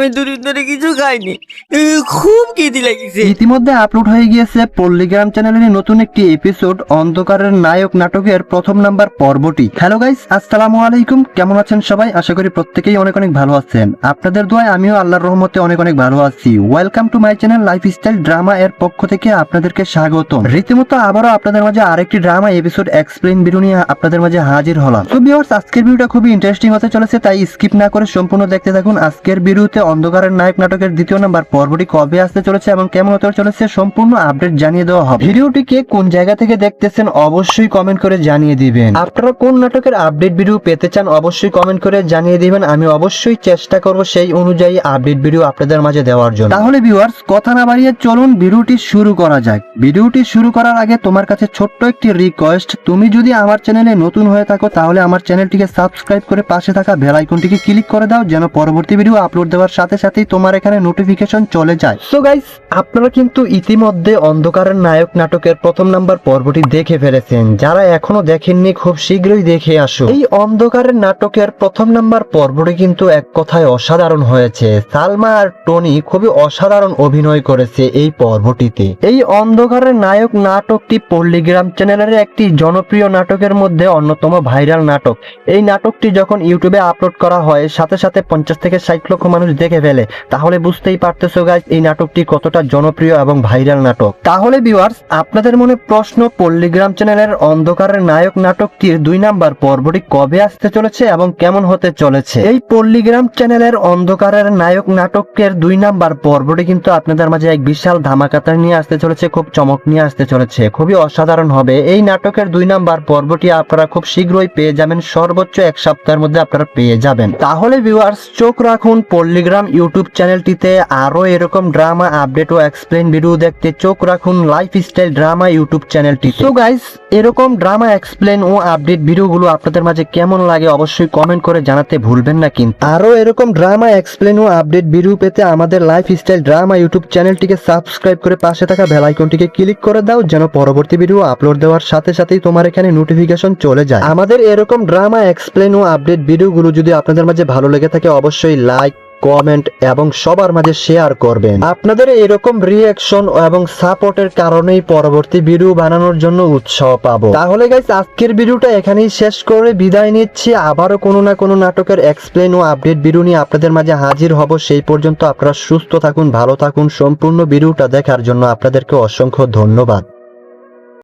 আমি দুদিন ধরে কিছু খাইনি। খুব খিদি লাগিছে। ইতিমধ্যে আপলোড হয়ে গিয়েছে পল্লিগ্রাম চ্যানেলের নতুন একটি এপিসোড অন্ধকারের নায়ক নাটকের প্রথম নাম্বার পর্বটি। হ্যালো গাইস আসসালামু আলাইকুম। কেমন আছেন সবাই? আশা করি প্রত্যেকেই অনেক অনেক ভালো আছেন। আপনাদের দোয়ায় আমিও আল্লাহর রহমতে অনেক অনেক ভালো আছি। Welcome to my channel lifestyle drama এর পক্ষ থেকে আপনাদেরকে স্বাগত রীতিমতো আবারও আপনাদের মাঝে আরেকটি ড্রামা এপিসোড এক্সপ্লেন ভিডিও নিয়ে আপনাদের মাঝে হাজির হলাম। তো ভিউয়ার্স আজকের ভিডিওটা খুবই ইন্টারেস্টিং হতে চলেছে, তাই স্কিপ না করে সম্পূর্ণ দেখতে থাকুন। আজকের ভিডিওতে অন্ধকারের নায়ক নাটকের দ্বিতীয় নাম্বার পর্বটি কবে আসতে চলেছে এবং কেমন হতে চলেছে সম্পূর্ণ আপডেট জানিয়ে দেওয়া হবে। ভিডিওটিকে কোন জায়গা থেকে দেখতেছেন অবশ্যই কমেন্ট করে জানিয়ে দিবেন। আপনারা কোন নাটকের আপডেট ভিডিও পেতে চান অবশ্যই কমেন্ট করে জানিয়ে দিবেন। আমি অবশ্যই চেষ্টা করব সেই অনুযায়ী আপডেট ভিডিও আপনাদের মাঝে দেওয়ার জন্য। তাহলে ভিউয়ার্স কথা না বাড়িয়ে চলুন ভিডিওটি শুরু করা যাক। ভিডিওটি শুরু করার আগে তোমার কাছে ছোট্ট একটি রিকোয়েস্ট তুমি যদি আমার চ্যানেলে নতুন হয়ে থাকো, তাহলে আমার চ্যানেলটিকে সাবস্ক্রাইব করে পাশে থাকা বেল আইকনটিকে ক্লিক করে দাও, যেন পরবর্তী ভিডিও আপলোড দেওয়ার সাথে সাথেই তোমার এখানে নোটিফিকেশন চলে যায়। সো গাইস আপনারা কিন্তু ইতিমধ্যে অন্ধকারের নায়ক নাটকের প্রথম নাম্বার পর্বটি দেখে ফেলেছেন। যারা এখনও দেখেননি, খুব শীঘ্রই দেখে আসো। এই অন্ধকারের নাটকের প্রথম নাম্বার পর্বটি কিন্তু এক কথায় অসাধারণ হয়েছে। সালমা আর টনি খুবই অসাধারণ অভিনয় করেছে এই পর্বটিতে। এই অন্ধকারের নায়ক নাটকটি পল্লিগ্রাম চ্যানেলের একটি জনপ্রিয় নাটকের মধ্যে অন্যতম ভাইরাল নাটক। এই নাটকটি যখন ইউটিউবে আপলোড করা হয়, সাথে সাথে পঞ্চাশ থেকে ষাট লক্ষ মানুষ দেখে ফেলে। তাহলে বুঝতেই পারতেছো গাইজ এই নাটকটি কতটা জনপ্রিয় এবং ভাইরাল নাটক। তাহলে ভিউয়ার্স আপনাদের মনে প্রশ্ন পল্লিগ্রাম চ্যানেলের অন্ধকারের নায়ক নাটকটির দুই নাম্বার পর্বটি কবে আসতে চলেছে এবং কেমন হতে চলেছে? এই পল্লিগ্রাম চ্যানেলের অন্ধকারের নায়ক নাটকের দুই নাম্বার পর্বটি কিন্তু আপনাদের মাঝে এক বিশাল ধামাকাতার নিয়ে আসতে চলেছে, খুব চমক নিয়ে আসতে চলেছে, খুবই অসাধারণ হবে। এই নাটকের দুই নাম্বার পর্বটি আপনারা খুব শীঘ্রই পেয়ে যাবেন, সর্বোচ্চ এক সপ্তাহের মধ্যে আপনারা পেয়ে যাবেন। তাহলে ভিউয়ার্স চোখ রাখুন পল্লিগ্রাম ইউটিউব চ্যানেলটিতে আরও এরকম ড্রামা আপডেট ও এক্সপ্লেন ভিডিও দেখতে চোখ রাখুন লাইফ স্টাইল ড্রামা ইউটিউব চ্যানেলটি তো গাইস এরকম ড্রামা এক্সপ্লেন ও আপডেট ভিডিওগুলো আপনাদের মাঝে কেমন লাগে অবশ্যই কমেন্ট করে জানাতে ভুলবেন না কিন্তু। আরও এরকম ড্রামা এক্সপ্লেন ও আপডেট ভিডিও পেতে আমাদের লাইফ স্টাইল ড্রামা ইউটিউব চ্যানেলটিকে সাবস্ক্রাইব করে পাশে থাকা বেল আইকনটিকে ক্লিক করে দাও যেন পরবর্তী ভিডিও আপলোড দেওয়ার সাথে সাথেই তোমার এখানে নোটিফিকেশন চলে যায়। আমাদের এরকম ড্রামা এক্সপ্লেন ও আপডেট ভিডিওগুলো যদি আপনাদের মাঝে ভালো লেগে থাকে অবশ্যই লাইক কমেন্ট এবং সবার মাঝে শেয়ার করবেন। আপনাদের এরকম রিয়াকশন এবং সাপোর্টের কারণেই পরবর্তী ভিডিও বানানোর জন্য উৎসাহ পাবো। তাহলে গাইস আজকের ভিডিওটা এখানেই শেষ করে বিদায় নিচ্ছি। আবারও কোনো না কোনো নাটকের এক্সপ্লেন ও আপডেট ভিডিও নিয়ে আপনাদের মাঝে হাজির হব। সেই পর্যন্ত আপনারা সুস্থ থাকুন, ভালো থাকুন। সম্পূর্ণ ভিডিওটা দেখার জন্য আপনাদেরকে অসংখ্য ধন্যবাদ।